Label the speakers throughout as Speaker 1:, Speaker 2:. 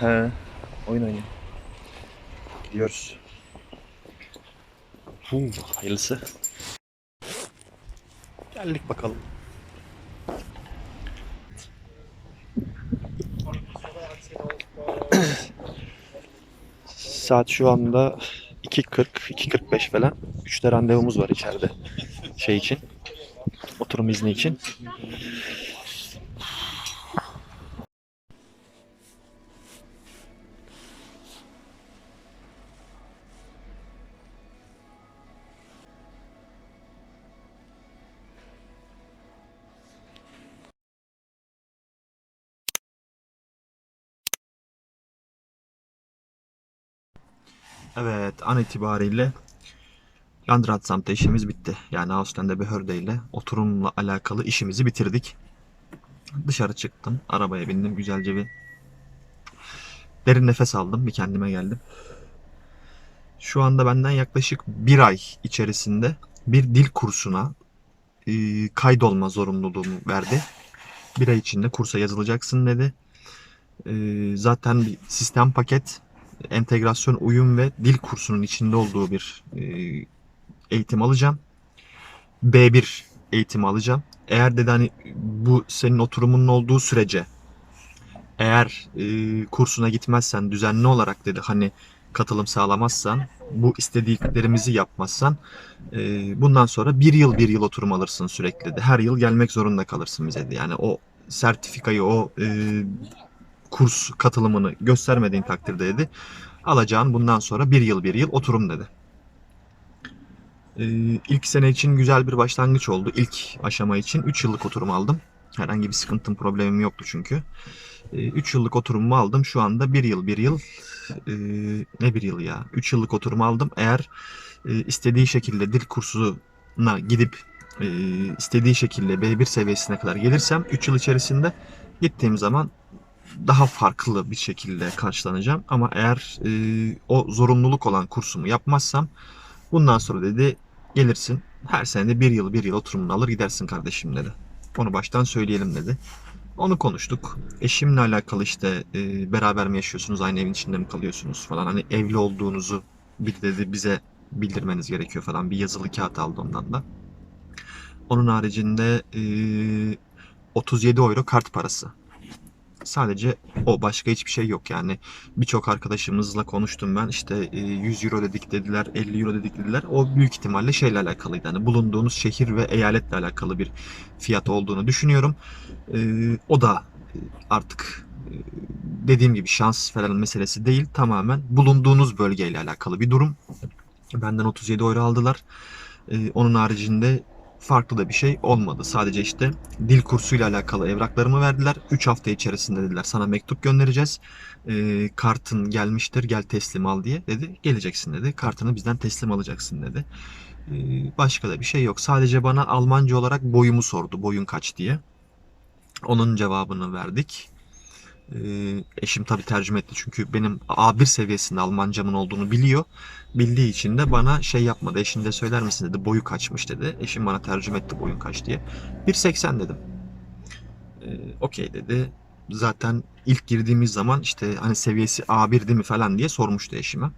Speaker 1: He. Oyun oynuyor. Gidiyoruz. Huu, hayırlısı. Geldik bakalım. Saat şu anda 2.40, 2.45 falan. 3'te randevumuz var içeride. Şey için. Oturum izni için. Evet, an itibariyle Landratsam'da işimiz bitti. Yani Ausländer Behörde ile oturumla alakalı işimizi bitirdik. Dışarı çıktım, arabaya bindim, güzelce bir derin nefes aldım, bir kendime geldim. Şu anda benden yaklaşık bir ay içerisinde bir dil kursuna e, kaydolma zorunluluğumu verdi. Bir ay içinde kursa yazılacaksın dedi. E, zaten bir sistem paket entegrasyon, uyum ve dil kursunun içinde olduğu bir e, eğitim alacağım. B1 eğitimi alacağım. Eğer dedi hani bu senin oturumunun olduğu sürece eğer e, kursuna gitmezsen düzenli olarak dedi hani katılım sağlamazsan bu istediklerimizi yapmazsan e, bundan sonra bir yıl bir yıl oturum alırsın sürekli dedi. Her yıl gelmek zorunda kalırsın bize dedi. Yani o sertifikayı o e, kurs katılımını göstermediğin takdirde dedi alacağın bundan sonra bir yıl bir yıl oturum dedi. Ee, ilk sene için güzel bir başlangıç oldu. İlk aşama için 3 yıllık oturum aldım. Herhangi bir sıkıntım problemim yoktu çünkü. 3 yıllık oturumumu aldım. Şu anda bir yıl bir yıl e, ne bir yıl ya 3 yıllık oturum aldım. Eğer e, istediği şekilde dil kursuna gidip e, istediği şekilde B1 seviyesine kadar gelirsem 3 yıl içerisinde gittiğim zaman daha farklı bir şekilde karşılanacağım. Ama eğer e, o zorunluluk olan kursumu yapmazsam bundan sonra dedi gelirsin her sene de bir yıl bir yıl oturumunu alır gidersin kardeşim dedi. Onu baştan söyleyelim dedi. Onu konuştuk. Eşimle alakalı işte e, beraber mi yaşıyorsunuz, aynı evin içinde mi kalıyorsunuz falan. Hani evli olduğunuzu bir dedi bize bildirmeniz gerekiyor falan. Bir yazılı kağıt aldı ondan da. Onun haricinde e, 37 euro kart parası. Sadece o başka hiçbir şey yok yani. Birçok arkadaşımızla konuştum ben işte e, 100 euro dedik dediler 50 euro dedik dediler. O büyük ihtimalle şeyle alakalıydı. Yani bulunduğunuz şehir ve eyaletle alakalı bir fiyat olduğunu düşünüyorum. E, o da e, artık e, dediğim gibi şans falan meselesi değil. Tamamen bulunduğunuz bölgeyle alakalı bir durum. Benden 37 euro aldılar. E, onun haricinde farklı da bir şey olmadı. Sadece işte dil kursuyla alakalı evraklarımı verdiler. 3 hafta içerisinde dediler sana mektup göndereceğiz. Ee, kartın gelmiştir gel teslim al diye dedi. Geleceksin dedi. Kartını bizden teslim alacaksın dedi. Ee, başka da bir şey yok. Sadece bana Almanca olarak boyumu sordu. Boyun kaç diye. Onun cevabını verdik. Ee, eşim tabi tercüme etti çünkü benim A1 seviyesinde Almancamın olduğunu biliyor. Bildiği için de bana şey yapmadı. Eşin de söyler misin dedi. Boyu kaçmış dedi. Eşim bana tercüme etti boyun kaç diye. 1.80 dedim. Ee, Okey dedi. Zaten ilk girdiğimiz zaman işte hani seviyesi A1 değil mi falan diye sormuştu eşime.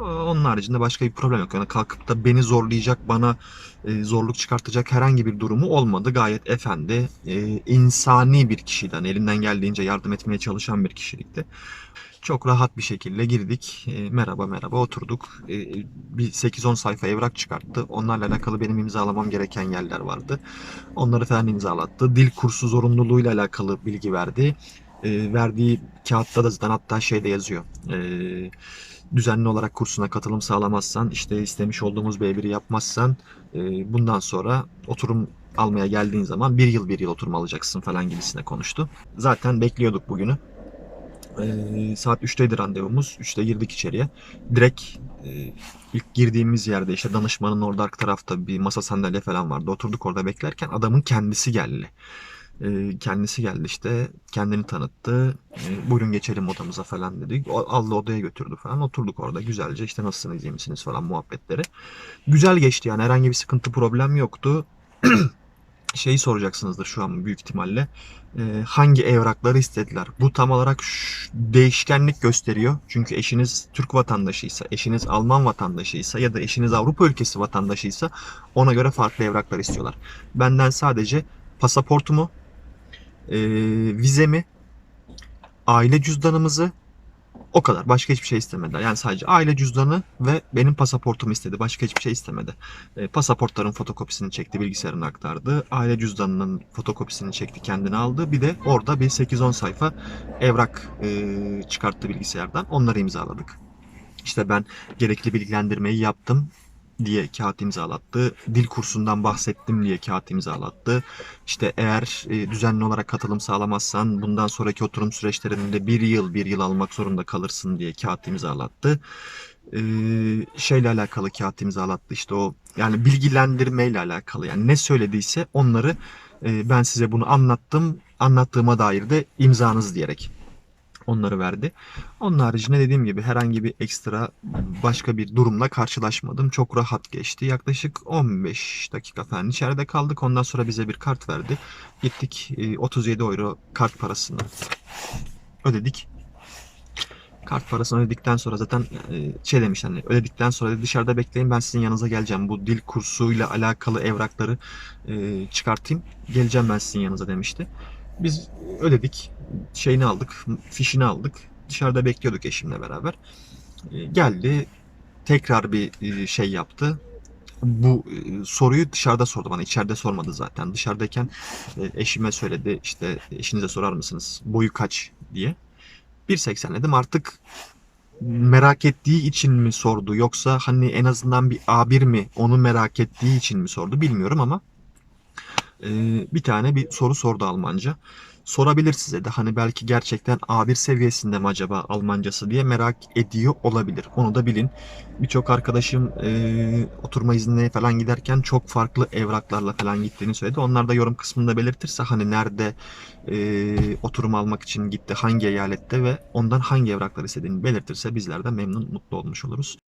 Speaker 1: Onun haricinde başka bir problem yok. Yani kalkıp da beni zorlayacak, bana e, zorluk çıkartacak herhangi bir durumu olmadı. Gayet efendi, e, insani bir kişiydi. Yani elinden geldiğince yardım etmeye çalışan bir kişilikti. Çok rahat bir şekilde girdik. E, merhaba merhaba oturduk. Bir 8-10 sayfa evrak çıkarttı. Onlarla alakalı benim imzalamam gereken yerler vardı. Onları falan imzalattı. Dil kursu zorunluluğuyla alakalı bilgi verdi. E, verdiği kağıtta da zaten hatta şeyde yazıyor. E, düzenli olarak kursuna katılım sağlamazsan, işte istemiş olduğumuz B1'i yapmazsan e, bundan sonra oturum almaya geldiğin zaman bir yıl bir yıl oturum alacaksın falan gibisine konuştu. Zaten bekliyorduk bugünü. E, saat 3'teydi randevumuz. 3'te girdik içeriye. Direkt e, ilk girdiğimiz yerde işte danışmanın orada arka tarafta bir masa sandalye falan vardı. Oturduk orada beklerken adamın kendisi geldi. E, kendisi geldi işte kendini tanıttı. E, buyurun geçelim odamıza falan dedi. O- Aldı odaya götürdü falan. Oturduk orada güzelce işte nasılsınız iyi misiniz falan muhabbetleri. Güzel geçti yani herhangi bir sıkıntı problem yoktu. şeyi soracaksınızdır şu an büyük ihtimalle. Ee, hangi evrakları istediler? Bu tam olarak değişkenlik gösteriyor. Çünkü eşiniz Türk vatandaşıysa, eşiniz Alman vatandaşıysa ya da eşiniz Avrupa ülkesi vatandaşıysa ona göre farklı evraklar istiyorlar. Benden sadece pasaportumu, e, vizemi, aile cüzdanımızı o kadar. Başka hiçbir şey istemediler. Yani sadece aile cüzdanı ve benim pasaportumu istedi. Başka hiçbir şey istemedi. E, pasaportların fotokopisini çekti, bilgisayarına aktardı. Aile cüzdanının fotokopisini çekti, kendine aldı. Bir de orada bir 8-10 sayfa evrak e, çıkarttı bilgisayardan. Onları imzaladık. İşte ben gerekli bilgilendirmeyi yaptım diye kağıt imzalattı. Dil kursundan bahsettim diye kağıt imzalattı. İşte eğer e, düzenli olarak katılım sağlamazsan bundan sonraki oturum süreçlerinde bir yıl bir yıl almak zorunda kalırsın diye kağıt imzalattı. Ee, şeyle alakalı kağıt imzalattı işte o yani bilgilendirmeyle alakalı yani ne söylediyse onları e, ben size bunu anlattım anlattığıma dair de imzanız diyerek onları verdi. Onun haricinde dediğim gibi herhangi bir ekstra başka bir durumla karşılaşmadım. Çok rahat geçti. Yaklaşık 15 dakika falan içeride kaldık. Ondan sonra bize bir kart verdi. Gittik e, 37 euro kart parasını ödedik. Kart parasını ödedikten sonra zaten e, şey demiş hani ödedikten sonra da dışarıda bekleyin ben sizin yanınıza geleceğim. Bu dil kursuyla alakalı evrakları e, çıkartayım. Geleceğim ben sizin yanınıza demişti. Biz ödedik. Şeyini aldık. Fişini aldık. Dışarıda bekliyorduk eşimle beraber. E, geldi. Tekrar bir e, şey yaptı. Bu e, soruyu dışarıda sordu bana. içeride sormadı zaten. Dışarıdayken e, eşime söyledi. İşte eşinize sorar mısınız? Boyu kaç diye. 1.80 dedim. Artık merak ettiği için mi sordu yoksa hani en azından bir A1 mi onu merak ettiği için mi sordu bilmiyorum ama bir tane bir soru sordu Almanca. Sorabilir size de hani belki gerçekten A1 seviyesinde mi acaba Almancası diye merak ediyor olabilir. Onu da bilin. Birçok arkadaşım e, oturma iznine falan giderken çok farklı evraklarla falan gittiğini söyledi. Onlar da yorum kısmında belirtirse hani nerede e, oturum almak için gitti, hangi eyalette ve ondan hangi evraklar istediğini belirtirse bizler de memnun, mutlu olmuş oluruz.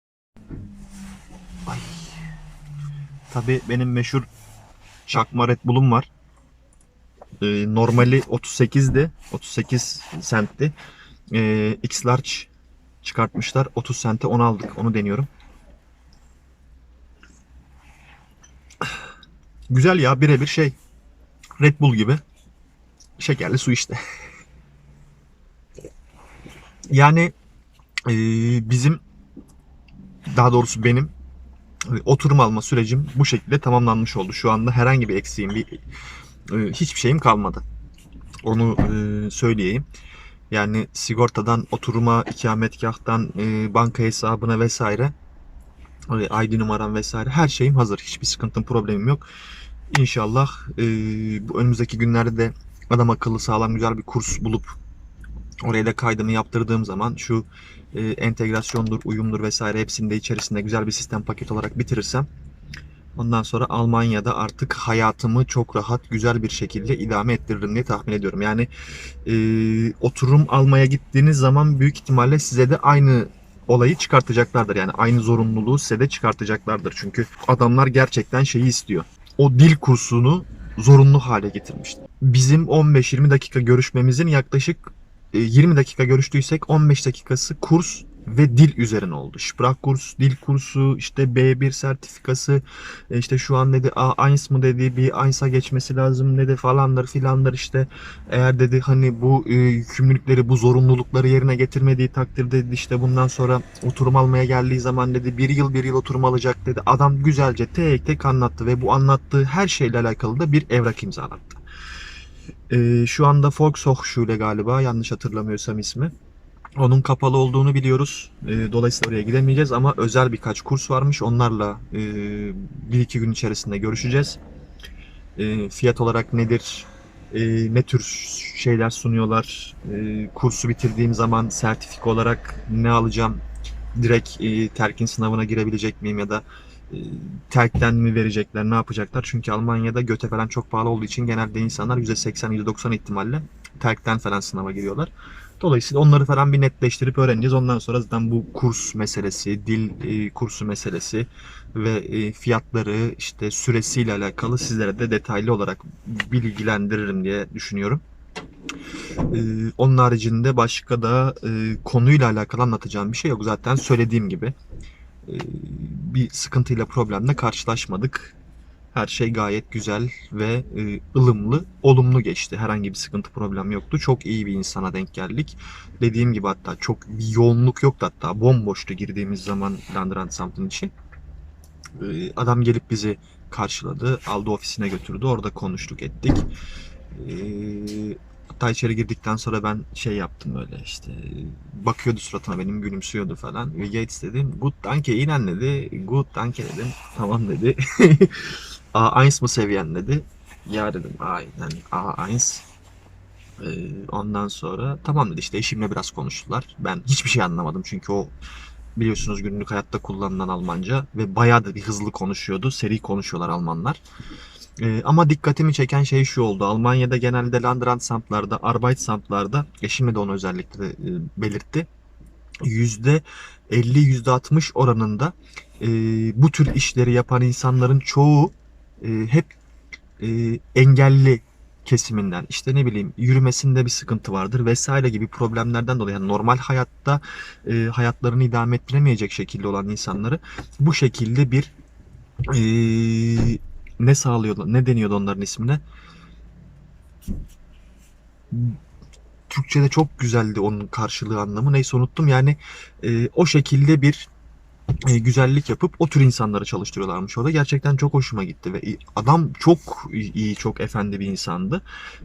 Speaker 1: Ay. Tabii benim meşhur çakma Red Bull'um var. Ee, normali 38'di. 38 centti. Ee, X large çıkartmışlar. 30 sente onu aldık. Onu deniyorum. Güzel ya birebir şey. Red Bull gibi. Şekerli su işte. yani e, bizim daha doğrusu benim e, oturum alma sürecim bu şekilde tamamlanmış oldu. Şu anda herhangi bir eksiğim, bir e, hiçbir şeyim kalmadı. Onu e, söyleyeyim. Yani sigortadan oturuma, ikametgahtan e, banka hesabına vesaire e, ID numaram vesaire her şeyim hazır. Hiçbir sıkıntım, problemim yok. İnşallah e, bu önümüzdeki günlerde de adam akıllı sağlam güzel bir kurs bulup oraya da kaydını yaptırdığım zaman şu e, entegrasyondur, uyumdur vesaire hepsini de içerisinde güzel bir sistem paket olarak bitirirsem ondan sonra Almanya'da artık hayatımı çok rahat, güzel bir şekilde idame ettiririm diye tahmin ediyorum. Yani e, oturum almaya gittiğiniz zaman büyük ihtimalle size de aynı olayı çıkartacaklardır. Yani aynı zorunluluğu size de çıkartacaklardır. Çünkü adamlar gerçekten şeyi istiyor. O dil kursunu zorunlu hale getirmişler. Bizim 15-20 dakika görüşmemizin yaklaşık e, 20 dakika görüştüysek 15 dakikası kurs ve dil üzerine oldu. Sprach kurs, dil kursu, işte B1 sertifikası, e, işte şu an dedi A1 mı dedi bir A1'a geçmesi lazım dedi falandır filandır işte eğer dedi hani bu e, yükümlülükleri bu zorunlulukları yerine getirmediği takdirde dedi işte bundan sonra oturum almaya geldiği zaman dedi bir yıl bir yıl oturum alacak dedi. Adam güzelce tek tek anlattı ve bu anlattığı her şeyle alakalı da bir evrak imzalattı. E, şu anda Volkshochschule galiba yanlış hatırlamıyorsam ismi. Onun kapalı olduğunu biliyoruz. E, dolayısıyla oraya gidemeyeceğiz ama özel birkaç kurs varmış. Onlarla e, bir iki gün içerisinde görüşeceğiz. E, fiyat olarak nedir? E, ne tür şeyler sunuyorlar? Kursu bitirdiğim zaman sertifika olarak ne alacağım? Direkt terkin sınavına girebilecek miyim ya da terkten mi verecekler, ne yapacaklar? Çünkü Almanya'da göte falan çok pahalı olduğu için genelde insanlar %80-%90 ihtimalle terkten falan sınava giriyorlar. Dolayısıyla onları falan bir netleştirip öğreneceğiz. Ondan sonra zaten bu kurs meselesi, dil e, kursu meselesi ve e, fiyatları işte süresiyle alakalı sizlere de detaylı olarak bilgilendiririm diye düşünüyorum. Ee, onun haricinde başka da e, konuyla alakalı anlatacağım bir şey yok. Zaten söylediğim gibi e, bir sıkıntıyla problemle karşılaşmadık. Her şey gayet güzel ve e, ılımlı, olumlu geçti. Herhangi bir sıkıntı problem yoktu. Çok iyi bir insana denk geldik. Dediğim gibi hatta çok yoğunluk yoktu hatta. Bomboştu girdiğimiz zaman Landrant Samt'ın içi. Ee, adam gelip bizi karşıladı. Aldı ofisine götürdü. Orada konuştuk ettik. Ee, hatta içeri girdikten sonra ben şey yaptım öyle işte bakıyordu suratına benim gülümsüyordu falan. Ve Gates dedim good danke Ihnen dedi. Good danke dedim. Tamam dedi. A1 mı seviyen dedi. Ya dedim aynen A1. Ee, ondan sonra tamam dedi işte eşimle biraz konuştular. Ben hiçbir şey anlamadım çünkü o biliyorsunuz günlük hayatta kullanılan Almanca ve bayağı da bir hızlı konuşuyordu. Seri konuşuyorlar Almanlar. Ee, ama dikkatimi çeken şey şu oldu. Almanya'da genelde Landratsamtlarda, Arbeitsamtlarda, eşime de onu özellikle e, belirtti. %50-%60 oranında e, bu tür işleri yapan insanların çoğu e, hep e, engelli kesiminden işte ne bileyim yürümesinde bir sıkıntı vardır vesaire gibi problemlerden dolayı yani normal hayatta e, hayatlarını idame ettiremeyecek şekilde olan insanları bu şekilde bir e, ne sağlıyordu ne deniyordu onların ismine? Türkçe'de çok güzeldi onun karşılığı anlamı. Neyse unuttum. Yani e, o şekilde bir e, güzellik yapıp o tür insanları çalıştırıyorlarmış orada. Gerçekten çok hoşuma gitti ve adam çok iyi, çok efendi bir insandı.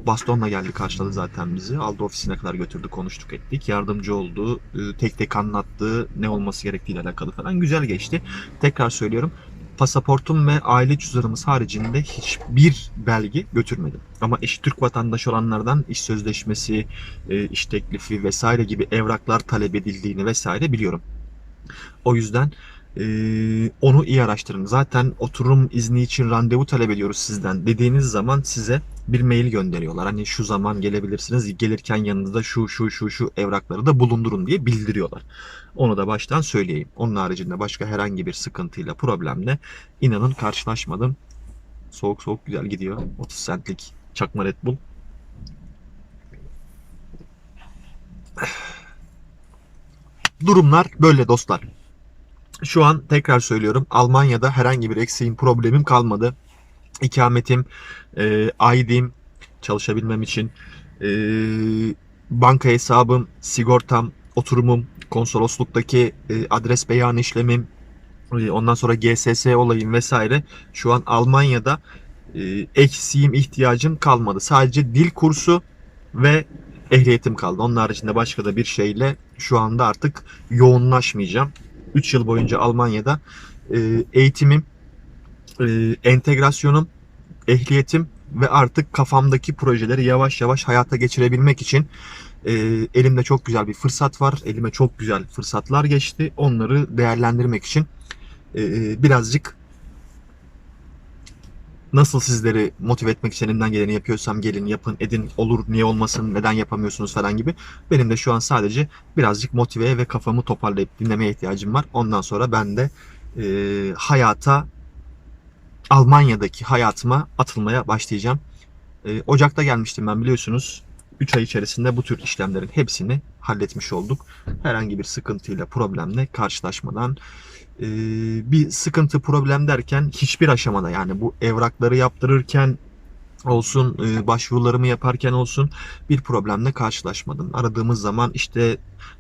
Speaker 1: Bastonla geldi karşıladı zaten bizi. Aldı ofisine kadar götürdü, konuştuk ettik. Yardımcı oldu. e, Tek tek anlattı ne olması gerektiğiyle alakalı falan. Güzel geçti. Tekrar söylüyorum. Pasaportum ve aile cüzdanımız haricinde hiçbir belge götürmedim. Ama eşi Türk vatandaşı olanlardan iş sözleşmesi, e, iş teklifi vesaire gibi evraklar talep edildiğini vesaire biliyorum. O yüzden eee, onu iyi araştırın. Zaten oturum izni için randevu talep ediyoruz sizden dediğiniz zaman size bir mail gönderiyorlar. Hani şu zaman gelebilirsiniz. Gelirken yanınızda şu şu şu şu evrakları da bulundurun diye bildiriyorlar. Onu da baştan söyleyeyim. Onun haricinde başka herhangi bir sıkıntıyla, problemle inanın karşılaşmadım. Soğuk soğuk güzel gidiyor. 30 centlik çakma Red Bull. Durumlar böyle dostlar. Şu an tekrar söylüyorum Almanya'da herhangi bir eksiğim problemim kalmadı. İkametim, e, ID'm çalışabilmem için e, banka hesabım, sigortam, oturumum, konsolosluktaki e, adres beyan işlemim, e, ondan sonra GSS olayım vesaire. Şu an Almanya'da e, eksiğim, ihtiyacım kalmadı. Sadece dil kursu ve ehliyetim kaldı. Onun haricinde başka da bir şeyle şu anda artık yoğunlaşmayacağım. 3 yıl boyunca Almanya'da e, eğitimim, e, entegrasyonum, ehliyetim ve artık kafamdaki projeleri yavaş yavaş hayata geçirebilmek için e, elimde çok güzel bir fırsat var. Elime çok güzel fırsatlar geçti. Onları değerlendirmek için e, birazcık nasıl sizleri motive etmek için geleni yapıyorsam gelin yapın edin olur niye olmasın neden yapamıyorsunuz falan gibi. Benim de şu an sadece birazcık motive ve kafamı toparlayıp dinlemeye ihtiyacım var. Ondan sonra ben de e, hayata Almanya'daki hayatıma atılmaya başlayacağım. E, Ocak'ta gelmiştim ben biliyorsunuz. 3 ay içerisinde bu tür işlemlerin hepsini halletmiş olduk. Herhangi bir sıkıntıyla, problemle karşılaşmadan e, bir sıkıntı problem derken hiçbir aşamada yani bu evrakları yaptırırken olsun e, başvurularımı yaparken olsun bir problemle karşılaşmadım. Aradığımız zaman işte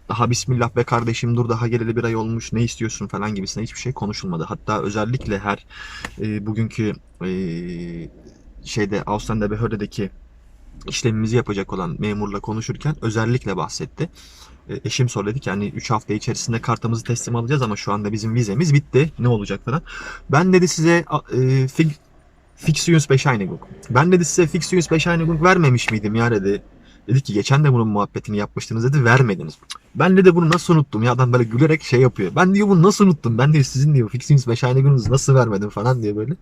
Speaker 1: daha bismillah be kardeşim dur daha geleli bir ay olmuş ne istiyorsun falan gibisine hiçbir şey konuşulmadı. Hatta özellikle her e, bugünkü e, şeyde Ausländer Behörde'deki işlemimizi yapacak olan memurla konuşurken özellikle bahsetti. E, Eşim söyledi ki hani 3 hafta içerisinde kartımızı teslim alacağız ama şu anda bizim vizemiz bitti. Ne olacak falan. Ben dedi size e, fig, Fixungsbescheinigung. Ben dedi size Fixungsbescheinigung vermemiş miydim ya dedi. Dedi ki geçen de bunun muhabbetini yapmıştınız dedi vermediniz. Ben de bunu nasıl unuttum ya adam böyle gülerek şey yapıyor. Ben diyor bunu nasıl unuttum? Ben diyor sizin diyor Fixings 5 ayna gününüzü nasıl vermedim falan diye böyle.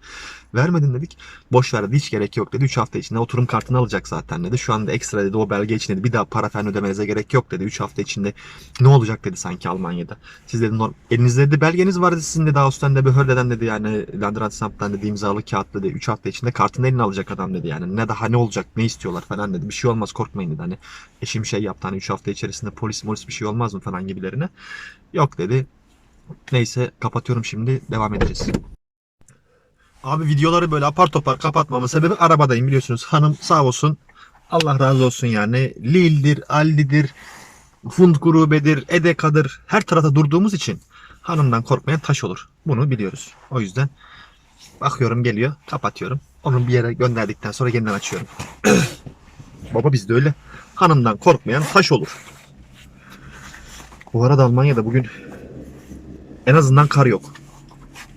Speaker 1: Vermedin dedik. Boş ver dedi hiç gerek yok dedi. 3 hafta içinde oturum kartını alacak zaten dedi. Şu anda ekstra dedi o belge için dedi. Bir daha para falan ödemenize gerek yok dedi. 3 hafta içinde ne olacak dedi sanki Almanya'da. Siz dedi elinizde dedi belgeniz var dedi. Sizin dedi Ağustos'tan Behörde'den dedi yani Landratsamp'tan dedi imzalı kağıt dedi. 3 hafta içinde kartını eline alacak adam dedi yani. Ne daha ne olacak ne istiyorlar falan dedi. Bir şey olmaz korkmayın dedi. Hani eşim şey yaptı hani 3 hafta içerisinde polis molis bir şey olmaz mı falan gibilerine. Yok dedi. Neyse kapatıyorum şimdi devam edeceğiz. Abi videoları böyle apar topar kapatmamın sebebi arabadayım biliyorsunuz. Hanım sağ olsun. Allah razı olsun yani. Lil'dir, Aldi'dir, Fund Grube'dir, Edeka'dır. Her tarafta durduğumuz için hanımdan korkmayan taş olur. Bunu biliyoruz. O yüzden bakıyorum geliyor, kapatıyorum. Onu bir yere gönderdikten sonra yeniden açıyorum. Baba bizde öyle. Hanımdan korkmayan taş olur. Bu arada Almanya'da bugün en azından kar yok.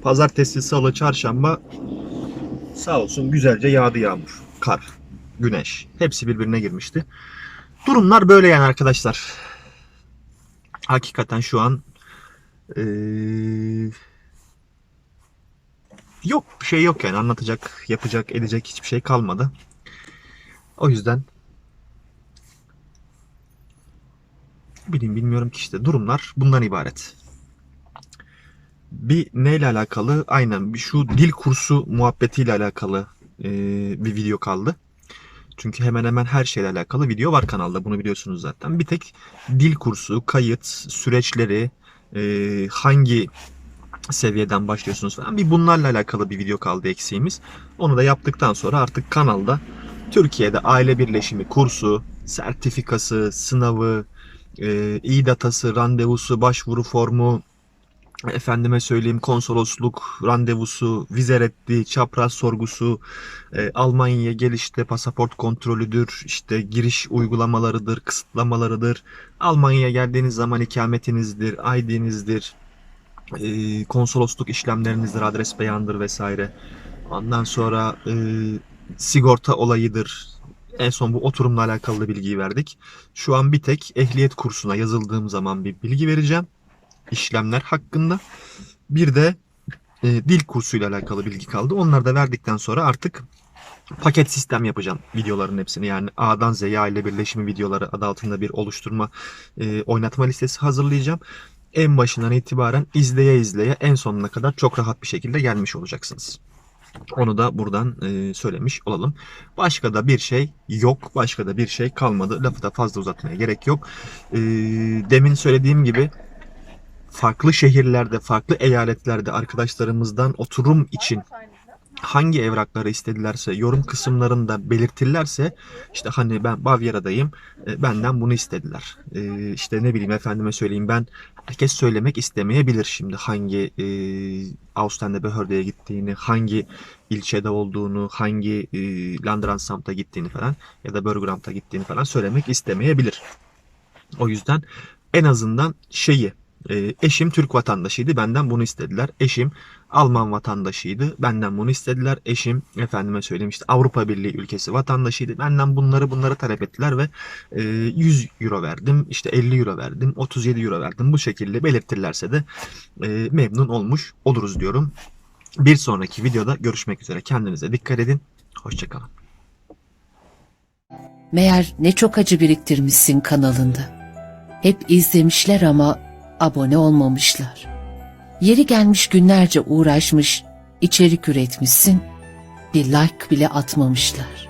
Speaker 1: Pazartesi, salı, çarşamba sağ olsun güzelce yağdı yağmur. Kar, güneş hepsi birbirine girmişti. Durumlar böyle yani arkadaşlar. Hakikaten şu an eee, yok bir şey yok yani anlatacak, yapacak, edecek hiçbir şey kalmadı. O yüzden bileyim bilmiyorum ki işte durumlar bundan ibaret. Bir neyle alakalı? Aynen bir şu dil kursu muhabbetiyle alakalı e, bir video kaldı. Çünkü hemen hemen her şeyle alakalı video var kanalda. Bunu biliyorsunuz zaten. Bir tek dil kursu, kayıt, süreçleri, e, hangi seviyeden başlıyorsunuz falan. Bir bunlarla alakalı bir video kaldı eksiğimiz. Onu da yaptıktan sonra artık kanalda Türkiye'de aile birleşimi kursu, sertifikası, sınavı, e, datası, randevusu, başvuru formu, efendime söyleyeyim konsolosluk randevusu, vize reddi, çapraz sorgusu, e, Almanya'ya gelişte pasaport kontrolüdür, işte giriş uygulamalarıdır, kısıtlamalarıdır. Almanya'ya geldiğiniz zaman ikametinizdir, ID'nizdir, e, konsolosluk işlemlerinizdir, adres beyandır vesaire. Ondan sonra e, sigorta olayıdır. En son bu oturumla alakalı bilgiyi verdik. Şu an bir tek ehliyet kursuna yazıldığım zaman bir bilgi vereceğim işlemler hakkında. Bir de e, dil kursuyla alakalı bilgi kaldı. Onları da verdikten sonra artık paket sistem yapacağım videoların hepsini. Yani A'dan Z'ye aile birleşimi videoları adı altında bir oluşturma, e, oynatma listesi hazırlayacağım. En başından itibaren izleye izleye en sonuna kadar çok rahat bir şekilde gelmiş olacaksınız. Onu da buradan e, söylemiş olalım. Başka da bir şey yok. Başka da bir şey kalmadı. Lafı da fazla uzatmaya gerek yok. E, demin söylediğim gibi farklı şehirlerde, farklı eyaletlerde arkadaşlarımızdan oturum için hangi evrakları istedilerse yorum kısımlarında belirtirlerse işte hani ben Bavyera'dayım e, benden bunu istediler. E, işte ne bileyim efendime söyleyeyim ben herkes söylemek istemeyebilir şimdi hangi e, Ausländer Behörde'ye gittiğini, hangi ilçede olduğunu, hangi e, Landratsamt'a gittiğini falan ya da Bürgeramt'a gittiğini falan söylemek istemeyebilir. O yüzden en azından şeyi e, eşim Türk vatandaşıydı. Benden bunu istediler. Eşim Alman vatandaşıydı. Benden bunu istediler. Eşim efendime söyleyeyim işte Avrupa Birliği ülkesi vatandaşıydı. Benden bunları bunları talep ettiler ve e, 100 euro verdim. işte 50 euro verdim. 37 euro verdim. Bu şekilde belirtirlerse de e, memnun olmuş oluruz diyorum. Bir sonraki videoda görüşmek üzere. Kendinize dikkat edin. Hoşçakalın.
Speaker 2: Meğer ne çok acı biriktirmişsin kanalında. Hep izlemişler ama abone olmamışlar. Yeri gelmiş günlerce uğraşmış, içerik üretmişsin, bir like bile atmamışlar.